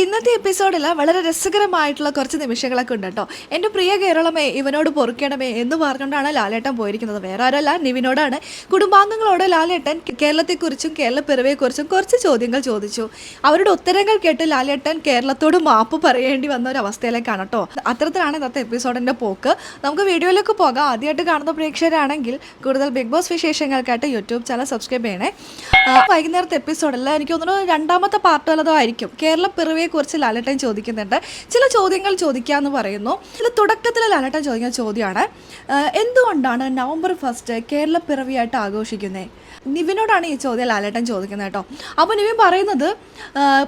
ഇന്നത്തെ എപ്പിസോഡിൽ വളരെ രസകരമായിട്ടുള്ള കുറച്ച് നിമിഷങ്ങളൊക്കെ ഉണ്ട് കേട്ടോ. എന്റെ പ്രിയ കേരളമേ ഇവനോട് പൊറുക്കണമേ എന്ന് പറഞ്ഞുകൊണ്ടാണ് ലാലേട്ടൻ പോയിരിക്കുന്നത്. വേറെ ആരല്ല നിവിനോടാണ്. കുടുംബാംഗങ്ങളോട് ലാലേട്ടൻ കേരളത്തെക്കുറിച്ചും കേരളപ്പിറവിയെക്കുറിച്ചും കുറച്ച് ചോദ്യങ്ങൾ ചോദിച്ചു. അവരുടെ ഉത്തരങ്ങൾ കേട്ട് ലാലേട്ടൻ കേരളത്തോട് മാപ്പ് പറയേണ്ടി വന്ന ഒരു അവസ്ഥയിലേക്കാണ് കേട്ടോ. അത്തരത്തിലാണ് ഇന്നത്തെ എപ്പിസോഡിന്റെ പോക്ക്. നമുക്ക് വീഡിയോയിലേക്ക് പോകാം. ആദ്യമായിട്ട് കാണുന്ന പ്രേക്ഷകരാണെങ്കിൽ കൂടുതൽ ബിഗ് ബോസ് വിശേഷങ്ങൾക്കായിട്ട് യൂട്യൂബ് ചാനൽ സബ്സ്ക്രൈബ് ചെയ്യണേ. വൈകുന്നേരത്തെ എപ്പിസോഡിൽ എനിക്ക് തോന്നുന്നു രണ്ടാമത്തെ പാർട്ട് വല്ലതോ ആയിരിക്കും. കേരള പിറവിയെ കുറിച്ച് ലാലട്ടൻ ചോദിക്കുന്നുണ്ട്. ചില ചോദ്യങ്ങൾ ചോദിക്കാന്ന് പറയുന്നു. ചില തുടക്കത്തിൽ ലാലട്ടൻ ചോദിക്കുന്ന ചോദ്യമാണ് എന്തുകൊണ്ടാണ് നവംബർ ഫസ്റ്റ് കേരള പിറവിയായിട്ട് ആഘോഷിക്കുന്നത് നിവിനോടാണ് ഈ ചോദ്യം ലാലേട്ടൻ ചോദിക്കുന്നത് കേട്ടോ. അപ്പോൾ നിവിൻ പറയുന്നത്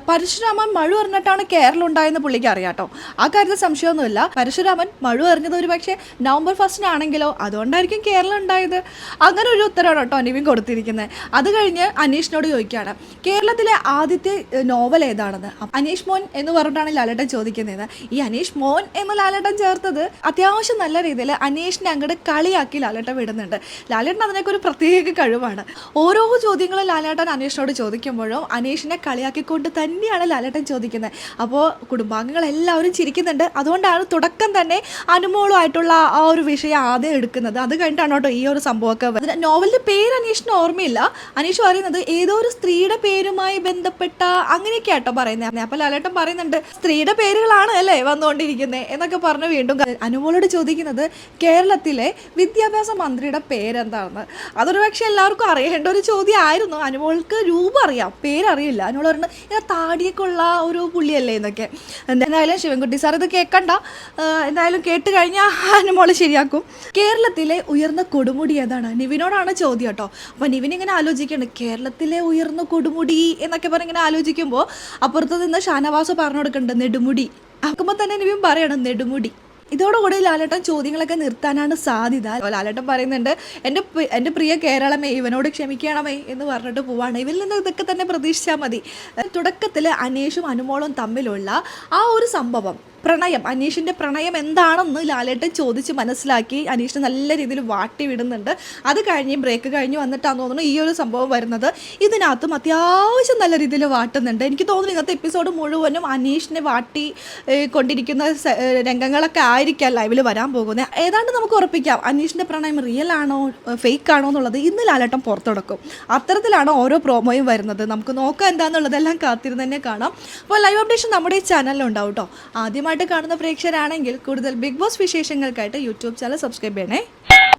പരശുരാമൻ മഴ എറിഞ്ഞിട്ടാണ് കേരളം ഉണ്ടായെന്ന് പുള്ളിക്ക് അറിയാം കേട്ടോ. ആ കാര്യത്തിൽ സംശയമൊന്നുമില്ല. പരശുരാമൻ മഴ എറിഞ്ഞത് ഒരു പക്ഷേ നവംബർ ഫസ്റ്റിനാണെങ്കിലോ അതുകൊണ്ടായിരിക്കും കേരളം ഉണ്ടായത്. അങ്ങനെ ഒരു ഉത്തരവാണ് കേട്ടോ നിവിൻ കൊടുത്തിരിക്കുന്നത്. അത് കഴിഞ്ഞ് അനീഷിനോട് ചോദിക്കുകയാണ് കേരളത്തിലെ ആദ്യത്തെ നോവൽ ഏതാണെന്ന്? അപ്പൊ മോൻ എന്ന് പറഞ്ഞിട്ടാണ് ലാലേട്ടൻ ചോദിക്കുന്നത്. ഈ അനീഷ് മോൻ എന്ന് ലാലേട്ടൻ ചേർത്തത് അത്യാവശ്യം നല്ല രീതിയിൽ അനീഷിനെ അങ്ങോട്ട് കളിയാക്കി ലാലേട്ടൻ വിടുന്നുണ്ട്. ലാലേട്ടൻ അതിനൊക്കെ ഒരു പ്രത്യേക കഴിവാണ്. ഓരോ ചോദ്യങ്ങളും ലാലേട്ടൻ അനീഷിനോട് ചോദിക്കുമ്പോഴും അനീഷിനെ കളിയാക്കിക്കൊണ്ട് തന്നെയാണ് ലാലേട്ടൻ ചോദിക്കുന്നത്. അപ്പോൾ കുടുംബാംഗങ്ങൾ എല്ലാവരും ചിരിക്കുന്നുണ്ട്. അതുകൊണ്ടാണ് തുടക്കം തന്നെ അനുമോളുമായിട്ടുള്ള ആ ഒരു വിഷയം ആദ്യം എടുക്കുന്നത്. അത് കഴിഞ്ഞിട്ടാണ് കേട്ടോ ഈ ഒരു സംഭവമൊക്കെ. നോവലിന്റെ പേര് അനീഷിന് ഓർമ്മയില്ല. അനീഷ് പറയുന്നത് ഏതോ ഒരു സ്ത്രീയുടെ പേരുമായി ബന്ധപ്പെട്ട അങ്ങനെയൊക്കെ ആട്ടോ പറയുന്നത്. അപ്പൊ ലാലേട്ടൻ പറയുന്നുണ്ട് സ്ത്രീയുടെ പേരുകളാണ് അല്ലേ വന്നുകൊണ്ടിരിക്കുന്നത് എന്നൊക്കെ പറഞ്ഞ് വീണ്ടും അനുമോളോട് ചോദിക്കുന്നത് കേരളത്തിലെ വിദ്യാഭ്യാസ മന്ത്രിയുടെ പേരെന്താണെന്ന്? അതൊരു പക്ഷെ എല്ലാവർക്കും അറിയേണ്ട ഒരു ചോദ്യമായിരുന്നു. അനുമോൾക്ക് രൂപം അറിയാം പേരറിയില്ല. അനുമോൾ പറഞ്ഞു ഇങ്ങനെ താടിയൊക്കെ ഉള്ള ഒരു പുള്ളിയല്ലേ എന്നൊക്കെ. എന്തായാലും ശിവൻകുട്ടി സാർ ഇത് കേൾക്കണ്ട എന്തായാലും കേട്ട് കഴിഞ്ഞാൽ അനുമോൾ ശരിയാക്കും. കേരളത്തിലെ ഉയർന്ന കൊടുമുടി ഏതാണ്? നിവിനോടാണ് ചോദ്യം കേട്ടോ. അപ്പോൾ നിവിൻ ഇങ്ങനെ ആലോചിക്കുകയാണ് കേരളത്തിലെ ഉയർന്ന കൊടുമുടി എന്നൊക്കെ പറഞ്ഞ് ഇങ്ങനെ ആലോചിക്കുമ്പോൾ അപ്പുറത്ത് നിന്ന് ഷാനവാസ് പറഞ്ഞു കൊടുക്കുന്നുണ്ട് നെടുമുടി. ആക്കുമ്പോൾ തന്നെ നിവിൻ പറയണം നെടുമുടി. ഇതോടുകൂടി ലാലേട്ടൻ ചോദ്യങ്ങളൊക്കെ നിർത്താനാണ് സാധ്യത. ലാലേട്ടൻ പറയുന്നുണ്ട് എന്റെ എന്റെ പ്രിയ കേരളമേ ഇവനോട് ക്ഷമിക്കണമേ എന്ന് പറഞ്ഞിട്ട് പോവാണ്. ഇവരിൽ നിന്ന് ഇതൊക്കെ തന്നെ പ്രതീക്ഷിച്ചാൽ മതി. തുടക്കത്തിൽ അനേഷും അനുമോളും തമ്മിലുള്ള ആ ഒരു സംഭവം പ്രണയം അനീഷിന്റെ പ്രണയം എന്താണെന്ന് ലാലേട്ടൻ ചോദിച്ച് മനസ്സിലാക്കി അനീഷിനെ നല്ല രീതിയിൽ വാട്ടി വിടുന്നുണ്ട്. അത് കഴിഞ്ഞ് ബ്രേക്ക് കഴിഞ്ഞ് വന്നിട്ടാന്ന് തോന്നുന്നു ഈ ഒരു സംഭവം വരുന്നത്. ഇതിനകത്തും അത്യാവശ്യം നല്ല രീതിയിൽ വാട്ടുന്നുണ്ട്. എനിക്ക് തോന്നുന്നു ഇന്നത്തെ എപ്പിസോഡ് മുഴുവനും അനീഷിനെ വാട്ടി കൊണ്ടിരിക്കുന്ന രംഗങ്ങളൊക്കെ ആയിരിക്കാം ലൈവിൽ വരാൻ പോകുന്നത്. ഏതാണ്ട് നമുക്ക് ഉറപ്പിക്കാം. അനീഷിന്റെ പ്രണയം റിയൽ ആണോ ഫേക്ക് ആണോ എന്നുള്ളത് ഇന്ന് ലാലേട്ടൻ പുറത്തെടുക്കും. അത്തരത്തിലാണ് ഓരോ പ്രോമോയും വരുന്നത്. നമുക്ക് നോക്കാം എന്താണെന്നുള്ളതെല്ലാം കാത്തിരുന്ന് തന്നെ കാണാം. അപ്പോൾ ലൈവ് അപ്ഡേഷൻ നമ്മുടെ ഈ ചാനലിലുണ്ടാവും കേട്ടോ കേട്ടോ ആദ്യമായിട്ട് കാണുന്ന പ്രേക്ഷകരാണെങ്കിൽ കൂടുതൽ ബിഗ് ബോസ് വിശേഷങ്ങൾക്കായിട്ട് യൂട്യൂബ് ചാനൽ സബ്സ്ക്രൈബ് ചെയ്യണേ.